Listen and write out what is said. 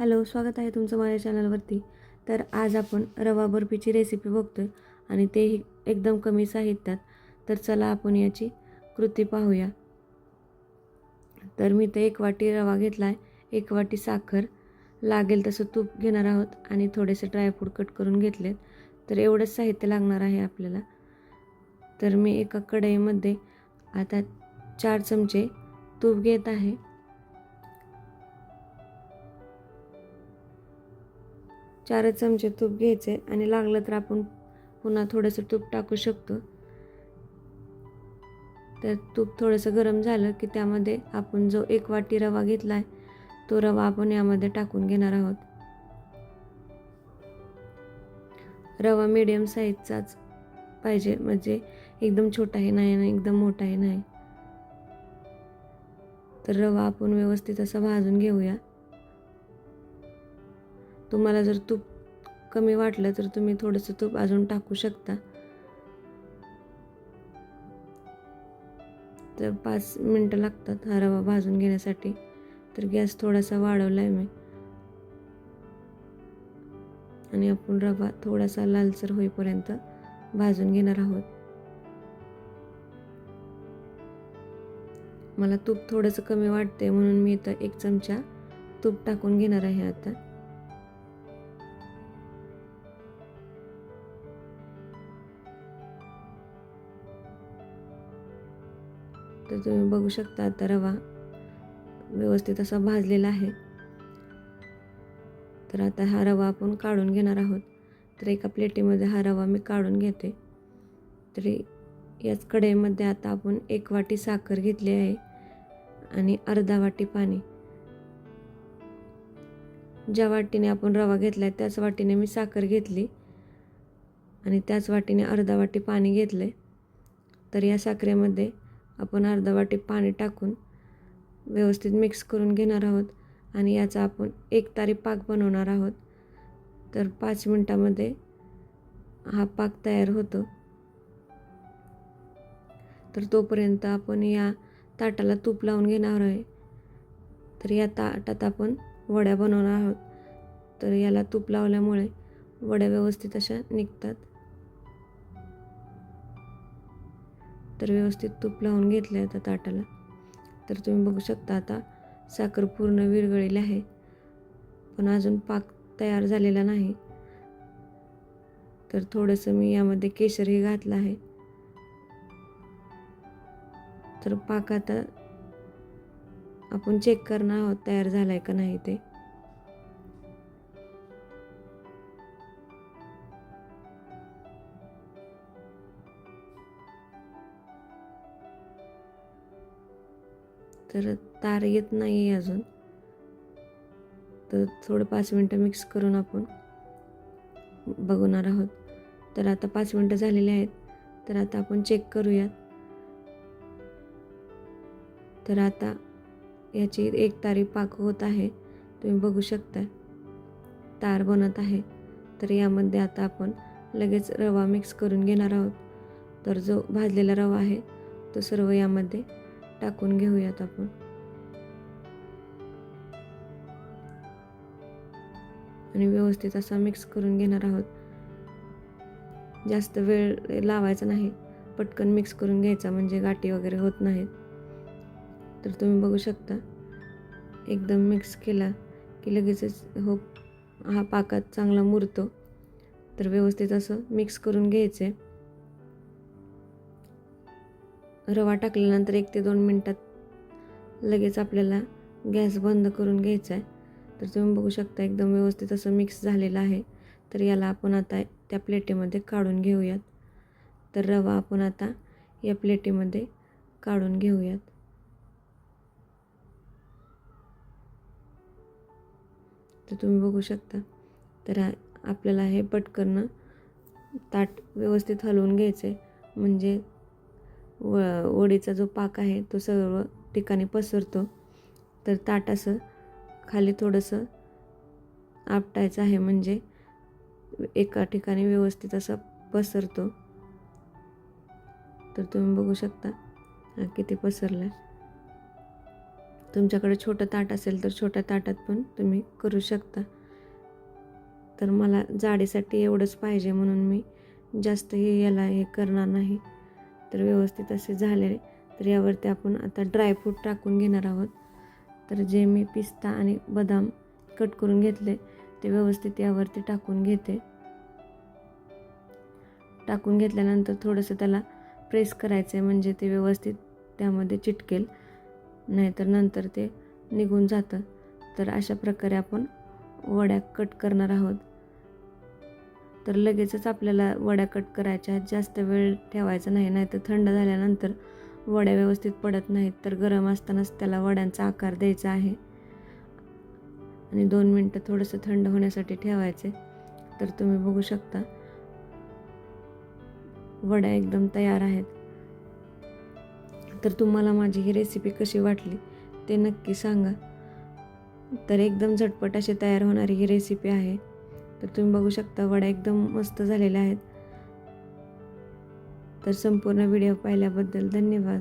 Hello स्वागत आहे तुमचं माझ्या चॅनलवरती. तर आज आपण रवा बर्फीची रेसिपी बघतोय आणि तेही एकदम कमी साहित्यात. तर चला आपण याची कृती पाहूया. तर मी तर एक वाटी रवा घेतला आहे एक वाटी साखर. लागेल तसं तूप घेणार आहोत आणि थोडेसे ड्रायफ्रूट कट करून घेतलेत. तर एवढंच साहित्य लागणार आहे आपल्याला. तर मी एका कढईमध्ये आता चार चमचे तूप घेत आहे. चारच चमचे तूप घ्यायचे आणि लागलं तर आपण पुन्हा थोडंसं तूप टाकू शकतो. तर तूप थोडंसं गरम झालं की त्यामध्ये आपण जो एक वाटी रवा घेतला आहे तो रवा आपण यामध्ये टाकून घेणार आहोत. रवा मीडियम साईजचाच पाहिजे म्हणजे एकदम छोटाही नाही आणि एकदम मोठाही नाही. तर रवा आपण व्यवस्थित असा भाजून घेऊया. तुम्हाला जर तूप कमी वाटलं तर तुम्ही थोडंसं तूप अजून टाकू शकता. तर पाच मिनटं लागतात हा रवा भाजून घेण्यासाठी. तर गॅस थोडासा वाढवला आहे मी. आणि आपण रवा थोडासा लालसर होईपर्यंत भाजून घेणार आहोत. मला तूप थोडंसं कमी वाटते म्हणून मी इथं एक चमचा तूप टाकून घेणार आहे आता. तर तुम्ही बघू शकता आता रवा व्यवस्थित असा भाजलेला आहे. तर आता हा रवा आपण काढून घेणार आहोत. तर एका प्लेटीमध्ये हा रवा मी काढून घेते. तरी याच कढईमध्ये आता आपण एक वाटी साखर घेतली आहे आणि अर्धा वाटी पाणी. ज्या वाटीने आपण रवा घेतला आहे त्याच वाटीने मी साखर घेतली आणि त्याच वाटीने अर्धा वाटी पाणी घेतले तर या साखरेमध्ये आपण अर्धा वाटी पाणी टाकून व्यवस्थित मिक्स करून घेणार आहोत. आणि याचा आपण एक तारी पाक बनवणार आहोत. तर पाच मिनटामध्ये हा पाक तयार होतो. तर तोपर्यंत आपण या ताटाला तूप लावून घेणार आहे. तर या ताटात आपण वड्या बनवणार आहोत. तर याला तूप लावल्यामुळे वड्या व्यवस्थित अशा निघतात. तर व्यवस्थित तूप लावून घेतले आता ताटाला. तर तुम्ही बघू शकता आता साखर पूर्ण विरघळलेली आहे. पण अजून पाक तयार झालेला नाही. तर थोडंसं मी यामध्ये केशरही घातलं आहे. तर पाक आता आपण चेक करणार आहोत तयार झाला आहे का नाही ते. तर तार येत नाही आहे अजून. तर थोडं पाच मिनटं मिक्स करून आपण बघणार आहोत. तर आता पाच मिनटं झालेली आहेत. तर आता आपण चेक करूयात. तर आता याची एक तारी पाक होत आहे. तुम्ही बघू शकता तार बनत आहे. तर यामध्ये आता आपण लगेच रवा मिक्स करून घेणार आहोत. तर जो भाजलेला रवा आहे तो सर्व यामध्ये टाकून घेऊयात आपण. आणि व्यवस्थित असा मिक्स करून घेणार आहोत. जास्त वेळ लावायचा नाही. पटकन मिक्स करून घ्यायचा म्हणजे गाठी वगैरे होत नाहीत. तर तुम्ही बघू शकता. एकदम मिक्स केला की लगेचच हो हा पाकात चांगला मुरतो. तर व्यवस्थित असं मिक्स करून घ्यायचे रवा टाकल्यानंतर एक ते दोन मिनटात लगेच आपल्याला गॅस बंद करून घ्यायचा आहे. तर तुम्ही बघू शकता एकदम व्यवस्थित असं मिक्स झालेलं आहे. तर याला आपण आता त्या प्लेटीमध्ये काढून घेऊयात. तर रवा आपण आता या प्लेटीमध्ये काढून घेऊयात. तर तुम्ही बघू शकता. तर आपल्याला हे पटकन ताट व्यवस्थित हलवून घ्यायचं आहे म्हणजे व वडीचा जो पाक आहे तो सर्व ठिकाणी पसरतो. तर ताट असं खाली थोडंसं आपटायचं आहे म्हणजे एका ठिकाणी व्यवस्थित असा पसरतो. तर तुम्ही बघू शकता किती पसरला तुमच्याकडे छोटं ताट असेल तर छोट्या ताटात पण तुम्ही करू शकता. तर मला जाडीसाठी एवढंच पाहिजे म्हणून मी जास्त हे याला हे करणार नाही. तर व्यवस्थित असे झाले तर यावरती आपण आता ड्रायफ्रूट टाकून घेणार आहोत. तर जे मी पिस्ता आणि बदाम कट करून घेतले ते व्यवस्थित यावरती टाकून घेते. टाकून घेतल्यानंतर थोडंसं त्याला प्रेस करायचं आहे म्हणजे ते व्यवस्थित त्यामध्ये चिटकेल. नाहीतर नंतर ते निघून जातं. तर अशा प्रकारे आपण वड्या कट करणार आहोत. तर लगेचच आपल्याला वड्या कट करायच्या. आहेत जास्त वेळ ठेवायचा नाही नाहीतर थंड झाल्यानंतर वड्या व्यवस्थित पडत नाहीत तर गरम असतानाच त्याला वड्यांचा आकार द्यायचा आहे. आणि दोन मिनटं थोडंसं थंड होण्यासाठी ठेवायचे. तर तुम्ही बघू शकता वड्या एकदम तयार आहेत. तर तुम्हाला माझी ही रेसिपी कशी वाटली ते नक्की सांगा. तर एकदम झटपट अशी तयार होणारी ही रेसिपी आहे. तर तुम्ही बघू शकता वड्या एकदम मस्त झालेल्या आहेत तर संपूर्ण व्हिडिओ पाहिल्याबद्दल धन्यवाद.